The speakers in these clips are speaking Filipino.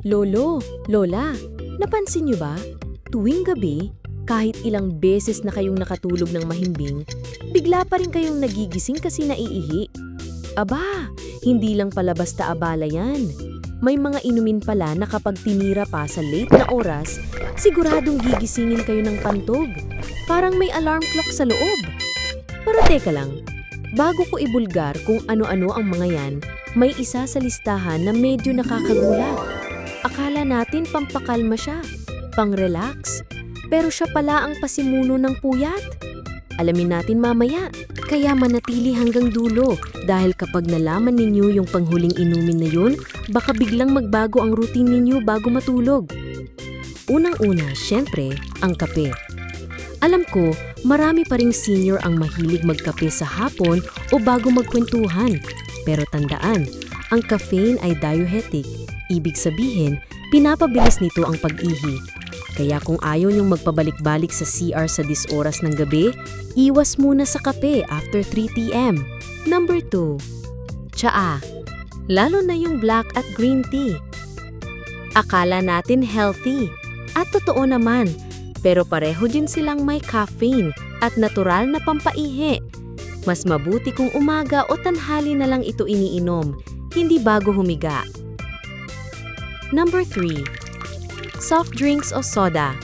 Lolo, Lola, napansin niyo ba? Tuwing gabi, kahit ilang beses na kayong nakatulog ng mahimbing, bigla pa rin kayong nagigising kasi naiihi. Aba, hindi lang pala basta abala yan. May mga inumin pala na kapag tinira pa sa late na oras, siguradong gigisingin kayo ng pantog. Parang may alarm clock sa loob. Pero teka lang, bago ko ibulgar kung ano-ano ang mga yan, may isa sa listahan na medyo nakakagulat. Akala natin pampakalma siya, pang-relax, pero siya pala ang pasimuno ng puyat. Alamin natin mamaya, kaya manatili hanggang dulo dahil kapag nalaman ninyo yung panghuling inumin na yun, baka biglang magbago ang routine ninyo bago matulog. Unang-una, syempre, ang kape. Alam ko, marami pa ring senior ang mahilig magkape sa hapon o bago magkwentuhan. Pero tandaan, ang caffeine ay diuretic. Ibig sabihin, pinapabilis nito ang pag-ihi. Kaya kung ayaw niyong magpabalik-balik sa CR sa disoras ng gabi, iwas muna sa kape after 3 p.m. Number 2. Tsaa. Lalo na yung black at green tea. Akala natin healthy. At totoo naman, pero pareho din silang may caffeine at natural na pampaihi. Mas mabuti kung umaga o tanhali na lang ito iniinom, hindi bago humiga. Number 3. Soft drinks o soda.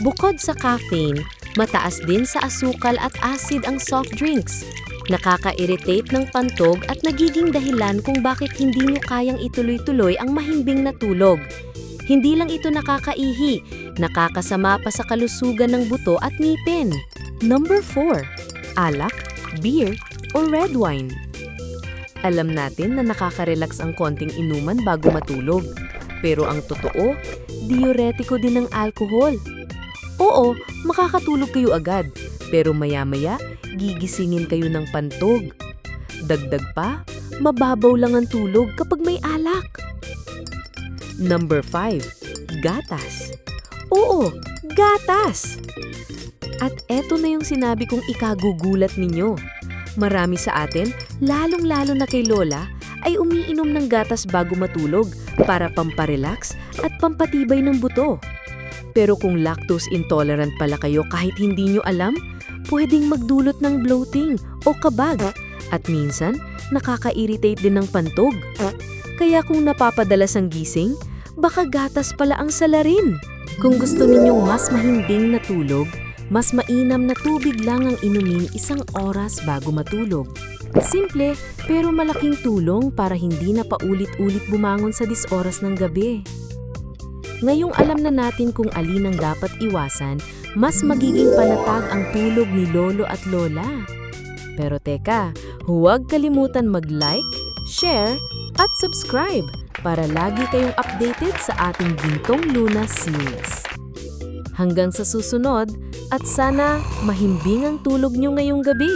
Bukod sa caffeine, mataas din sa asukal at acid ang soft drinks. Nakaka-irritate ng pantog at nagiging dahilan kung bakit hindi nyo kayang ituloy-tuloy ang mahimbing na tulog. Hindi lang ito nakakaihi, nakakasama pa sa kalusugan ng buto at ngipin. Number 4. Alak, beer, or red wine. Alam natin na nakaka-relax ang konting inuman bago matulog. Pero ang totoo, diuretiko din ng alkohol. Oo, makakatulog kayo agad. Pero maya-maya, gigisingin kayo ng pantog. Dagdag pa, mababaw lang ang tulog kapag may alak. Number 5. Gatas. Oo, gatas! At eto na yung sinabi kong ikagugulat ninyo. Marami sa atin, lalong-lalo na kay Lola, ay umiinom ng gatas bago matulog para pamparelax at pampatibay ng buto. Pero kung lactose intolerant pala kayo kahit hindi nyo alam, pwedeng magdulot ng bloating o kabag at minsan nakaka-irritate din ng pantog. Kaya kung napapadalas ang gising, baka gatas pala ang salarin. Kung gusto ninyong mas mahimbing na tulog, mas mainam na tubig lang ang inumin isang oras bago matulog. Simple, pero malaking tulong para hindi na paulit-ulit bumangon sa disoras ng gabi. Ngayong alam na natin kung alin ang dapat iwasan, mas magiging panatag ang tulog ni Lolo at Lola. Pero teka, huwag kalimutan mag-like, share, at subscribe para lagi kayong updated sa ating Gintong Luna series. Hanggang sa susunod, at sana mahimbing ang tulog nyo ngayong gabi.